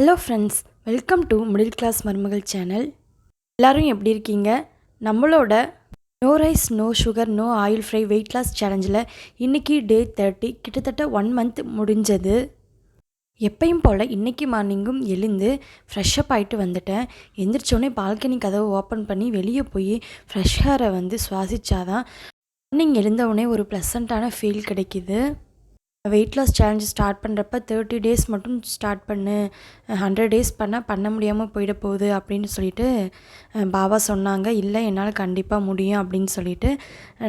Hello friends welcome to middle class மருமகள் channel எல்லோரும் எப்படி இருக்கீங்க? நம்மளோட no rice no sugar no oil fry weight loss சேலஞ்சில் இன்றைக்கி டே தேர்ட்டி கிட்டத்தட்ட ஒன் மந்த் முடிஞ்சது. எப்பயும் போல் இன்றைக்கி மார்னிங்கும் எழுந்து ஃப்ரெஷ்ஷப் ஆகிட்டு வந்துட்டேன். எந்திரிச்சோடனே பால்கனி கதவை ஓப்பன் பண்ணி வெளியே போய் ஃப்ரெஷ் ஹேரை வந்து சுவாசித்தாதான் மார்னிங் எழுந்தவுடனே ஒரு ப்ளசண்ட்டான ஃபீல் கிடைக்கிது. வெயிட் லாஸ் சேலஞ்சு ஸ்டார்ட் பண்ணுறப்ப தேர்ட்டி டேஸ் மட்டும் ஸ்டார்ட் பண்ணு. ஹண்ட்ரட் டேஸ் பண்ணால் பண்ண முடியாமல் போயிட போகுது அப்படின்னு சொல்லிட்டு பாபா சொன்னாங்க. இல்லை என்னால் கண்டிப்பாக முடியும் அப்படின்னு சொல்லிட்டு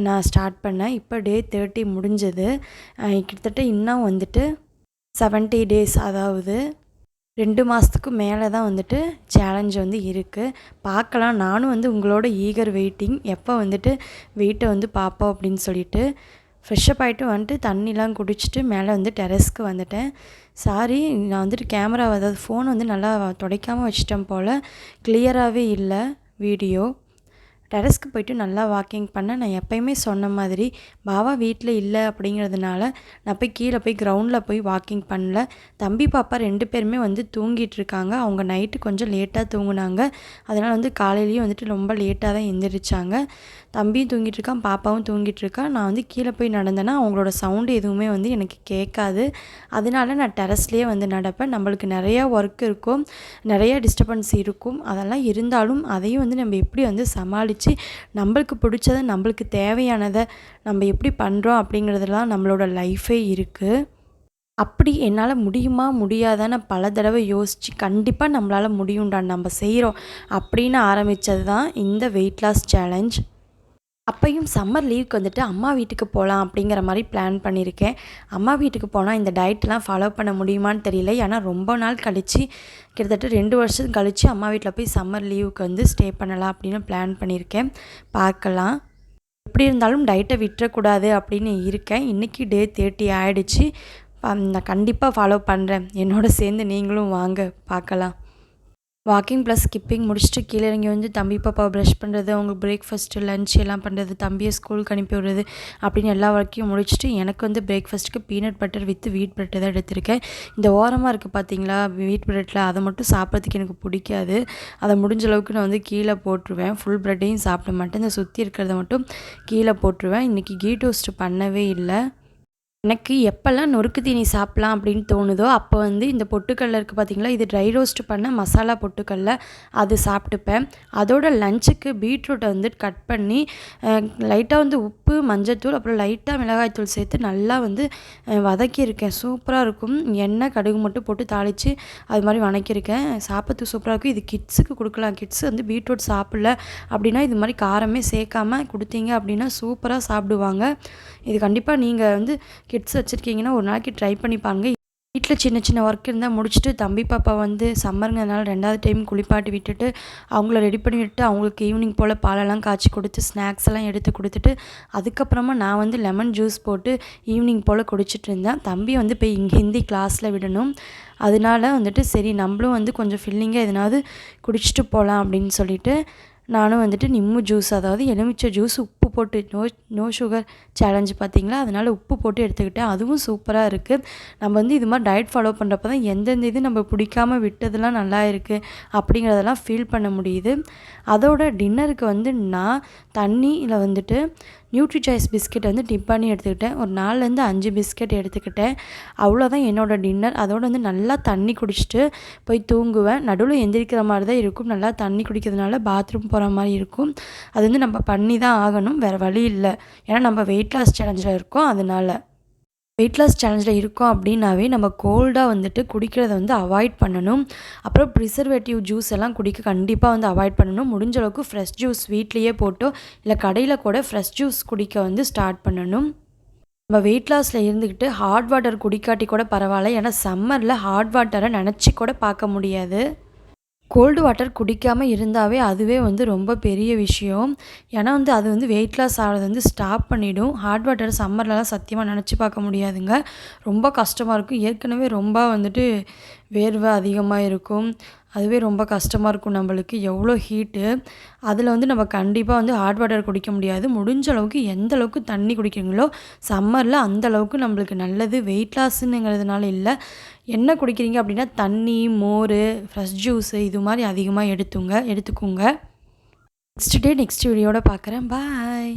நான் ஸ்டார்ட் பண்ணேன். இப்போ டே தேர்ட்டி முடிஞ்சது. கிட்டத்தட்ட இன்னும் வந்துட்டு செவன்ட்டி டேஸ் அதாவது ரெண்டு மாதத்துக்கு மேலே தான் வந்துட்டு சேலஞ்ச் வந்து இருக்குது பார்க்கலாம். நானும் வந்து உங்களோட ஈகர் வெயிட்டிங் எப்போ வந்துட்டு வெயிட்டை வந்து பார்ப்போம் அப்படின்னு சொல்லிட்டு ஃப்ரெஷ்ஷப் ஆகிட்டு வந்துட்டு தண்ணிலாம் குடிச்சிட்டு மேலே வந்து டெரஸ்க்கு வந்துட்டேன். சாரி நான் வந்துட்டு கேமரா அதாவது ஃபோன் வந்து நல்லா துடைக்காமல் வச்சிட்டேன் போல். கிளியராகவே இல்லை வீடியோ டெரஸ்க்கு போயிட்டு நல்லா வாக்கிங் பண்ண நான் எப்போயுமே சொன்ன மாதிரி பாவா வீட்டில் இல்லை அப்படிங்கிறதுனால நான் போய் கீழே போய் கிரவுண்டில் போய் வாக்கிங் பண்ணல. தம்பி பாப்பா ரெண்டு பேருமே வந்து தூங்கிட்டு இருக்காங்க. அவங்க நைட்டு கொஞ்சம் லேட்டாக தூங்குனாங்க. அதனால் வந்து காலையிலேயும் வந்துட்டு ரொம்ப லேட்டாக தான் எந்திரிச்சாங்க. தம்பியும் தூங்கிட்டு இருக்கான் பாப்பாவும் தூங்கிட்டு இருக்கா. நான் வந்து கீழே போய் நடந்தேன்னா அவங்களோட சவுண்டு எதுவுமே வந்து எனக்கு கேட்காது. அதனால நான் டெரஸ்லேயே வந்து நடப்பேன். நம்மளுக்கு நிறையா ஒர்க் இருக்கும். நிறையா டிஸ்டர்பன்ஸ் இருக்கும். அதெல்லாம் இருந்தாலும் அதையும் வந்து நம்ம எப்படி வந்து சமாளி வச்சு நம்மளுக்கு பிடிச்சதை நம்மளுக்கு தேவையானதை நம்ம எப்படி பண்ணுறோம் அப்படிங்கிறதுலாம் நம்மளோட லைஃபே இருக்குது அப்படி என்னால் முடியுமா? முடியாதான்னு பல தடவை யோசித்து கண்டிப்பாக நம்மளால் முடியும்டா நம்ம செய்கிறோம் அப்படின்னு ஆரம்பித்தது தான் இந்த வெயிட் லாஸ் சேலஞ்ச் அப்பையும் சம்மர் லீவுக்கு வந்துட்டு அம்மா வீட்டுக்கு போகலாம் அப்படிங்கிற மாதிரி பிளான் பண்ணியிருக்கேன் அம்மா வீட்டுக்கு போனால் இந்த டயட்லாம் ஃபாலோ பண்ண முடியுமான்னு தெரியல. ஏன்னா ரொம்ப நாள் கழித்து கிட்டத்தட்ட ரெண்டு வருஷம் கழித்து அம்மா வீட்டில் போய் சம்மர் லீவுக்கு வந்து ஸ்டே பண்ணலாம் அப்படின்னு பிளான் பண்ணியிருக்கேன் பார்க்கலாம். எப்படி இருந்தாலும் டயட்டை விட்டுறக்கூடாது அப்படின்னு இருக்கேன். இன்றைக்கி டே தேர்ட்டி ஆகிடுச்சு நான் கண்டிப்பாக ஃபாலோ பண்ணுறேன் என்னோட சேர்ந்து நீங்களும் வாங்க. பார்க்கலாம். வாக்கிங் ப்ளஸ் ஸ்கிப்பிங் முடிச்சுட்டு கீழே இறங்கி வந்து தம்பி பாப்பா ப்ரஷ் பண்ணுறது அவங்க பிரேக்ஃபாஸ்ட்டு லன்ச் எல்லாம் பண்ணுறது தம்பியை ஸ்கூலுக்கு அனுப்பி விடுறது அப்படின்னு எல்லா ஒர்க்கையும் முடிச்சுட்டு எனக்கு வந்து பிரேக்ஃபாஸ்ட்டுக்கு peanut butter with wheat bread தான் எடுத்திருக்கேன். இந்த ஓரமாக இருக்குது பார்த்தீங்களா வீட் பிரெட்டில் அதை மட்டும் சாப்பிட்றதுக்கு எனக்கு பிடிக்காது. அதை முடிஞ்ச அளவுக்கு நான் வந்து கீழே போட்டுருவேன். ஃபுல் ப்ரெட்டையும் சாப்பிட மாட்டேன். இந்த சுற்றி இருக்கிறத மட்டும் கீழே போட்டுருவேன். இன்றைக்கி கீ டோஸ்ட்டு பண்ணவே இல்லை. எனக்கு எப்போல்லாம் நொறுக்கு தீனி சாப்பிட்லாம் அப்படின்னு தோணுதோ அப்போ வந்து இந்த பொட்டுக்கடல இருக்குது பார்த்திங்களா இது ட்ரை ரோஸ்ட் பண்ண மசாலா பொட்டுக்கடல அது சாப்பிட்டுப்பேன். அதோட லஞ்சுக்கு பீட்ரூட்டை வந்து கட் பண்ணி லைட்டாக வந்து உப்பு மஞ்சத்தூள் அப்புறம் லைட்டாக மிளகாய்த்தூள் சேர்த்து நல்லா வந்து வதக்கியிருக்கேன். சூப்பராக இருக்கும். எண்ணெய் கடுகு மட்டும் போட்டு தாளித்து அது மாதிரி வணக்கியிருக்கேன். சாப்பிட்றதுக்கு சூப்பராக இருக்கும். இது கிட்ஸுக்கு கொடுக்கலாம். கிட்ஸ் வந்து பீட்ரூட் சாப்பிடல அப்படின்னா இது மாதிரி காரமே சேர்க்காம கொடுத்தீங்க அப்படின்னா சூப்பராக சாப்பிடுவாங்க. இது கண்டிப்பாக நீங்கள் வந்து கிட்ஸ் வச்சுருக்கீங்கன்னா ஒரு நாளைக்கு ட்ரை பண்ணி பாருங்கள் வீட்டில் சின்ன சின்ன ஒர்க் இருந்தால் முடிச்சுட்டு தம்பி பாப்பா வந்து சம்மருங்கிறதுனால ரெண்டாவது டைம் குளிப்பாட்டி விட்டுட்டு அவங்கள ரெடி பண்ணி விட்டு அவங்களுக்கு ஈவினிங் போல் பாலெல்லாம் காய்ச்சி கொடுத்து ஸ்நாக்ஸ் எல்லாம் எடுத்து கொடுத்துட்டு அதுக்கப்புறமா நான் வந்து லெமன் ஜூஸ் போட்டு ஈவினிங் போல் குடிச்சிட்டு இருந்தேன். தம்பி வந்து போய் இங்கே ஹிந்தி கிளாஸில் விடணும். அதனால வந்துட்டு சரி நம்மளும் வந்து கொஞ்சம் ஃபில்லிங்காக எதனாவது குடிச்சிட்டு போகலாம் அப்படின்னு சொல்லிட்டு நானும் வந்துட்டு நிம்மு ஜூஸ் அதாவது எலுமிச்சை ஜூஸ் உப்பு போட்டு நோ நோ சுகர் சேலஞ்சு பார்த்திங்களா? அதனால் உப்பு போட்டு எடுத்துக்கிட்டேன். அதுவும் சூப்பராக இருக்குது நம்ம வந்து இது மாதிரி டயட் ஃபாலோ பண்ணுறப்ப தான் எந்தெந்த இது நம்ம பிடிக்காமல் விட்டதெல்லாம் நல்லா இருக்குது அப்படிங்கிறதெல்லாம் ஃபீல் பண்ண முடியுது. அதோட டின்னருக்கு வந்து நான் தண்ணியில் வந்துட்டு நியூட்ரி சாய்ஸ் பிஸ்கெட் வந்து டிப் பண்ணி எடுத்துக்கிட்டேன். ஒரு நாலுலேருந்து அஞ்சு பிஸ்கெட் எடுத்துக்கிட்டேன். அவ்வளோதான் என்னோடய டின்னர் அதோடு வந்து நல்லா தண்ணி குடிச்சிட்டு போய் தூங்குவேன். நடுவில் எந்திரிக்கிற மாதிரி தான் இருக்கும். நல்லா தண்ணி குடிக்கிறதுனால பாத்ரூம் போகிற மாதிரி இருக்கும். அது வந்து நம்ம பண்ணி தான் ஆகணும். வேறு வழி இல்லை. ஏன்னா நம்ம வெயிட் லாஸ் சேலஞ்சில் இருக்கோம். அதனால். வெயிட் லாஸ் சேலஞ்சில் இருக்கோம் அப்படின்னாவே நம்ம கோல்டாக வந்துட்டு குடிக்கிறத வந்து அவாய்ட் பண்ணணும். அப்புறம் ப்ரிசர்வேட்டிவ் ஜூஸ் எல்லாம் குடிக்க கண்டிப்பாக வந்து அவாய்ட் பண்ணணும். முடிஞ்ச அளவுக்கு ஃப்ரெஷ் ஜூஸ் வீட்லேயே போட்டோ இல்லை கடையில் கூட ஃப்ரெஷ் ஜூஸ் குடிக்க வந்து ஸ்டார்ட் பண்ணணும். நம்ம வெயிட் லாஸில் இருந்துக்கிட்டு ஹாட் வாட்டர் குடிக்காட்டி கூட பரவாயில்ல. ஏன்னா சம்மரில் ஹாட் வாட்டரை நினச்சி கூட பார்க்க முடியாது. கோல்டு வாட்டர் குடிக்காமல் இருந்தாவே அதுவே வந்து ரொம்ப பெரிய விஷயம். ஏன்னா வந்து அது வந்து வெயிட் லாஸ் ஆகிறது வந்து ஸ்டாப் பண்ணிவிடும் ஹாட் வாட்டர் சம்மர்லலாம் சத்தியமாக நினச்சி பார்க்க முடியாதுங்க. ரொம்ப கஷ்டமாக இருக்கும். ஏற்கனவே ரொம்ப வந்துட்டு வேர்வை அதிகமாக இருக்கும். அதுவே ரொம்ப கஷ்டமாக இருக்கும் நம்மளுக்கு. எவ்வளோ ஹீட்டு அதில் வந்து நம்ம கண்டிப்பாக வந்து ஹாட் வாட்டர் குடிக்க முடியாது. முடிஞ்ச அளவுக்கு எந்த அளவுக்கு தண்ணி குடிக்கிறீங்களோ சம்மரில் அந்த அளவுக்கு நம்மளுக்கு நல்லது. வெயிட் லாஸ்னுங்கிறதுனால இல்லை. என்ன குடிக்கிறீங்க அப்படின்னா தண்ணி மோர் ஃப்ரெஷ் ஜூஸு இது மாதிரி அதிகமாக எடுத்துங்க எடுத்துக்கோங்க. நெக்ஸ்ட் டே நெக்ஸ்ட் வீடியோட பார்க்குறேன் பாய்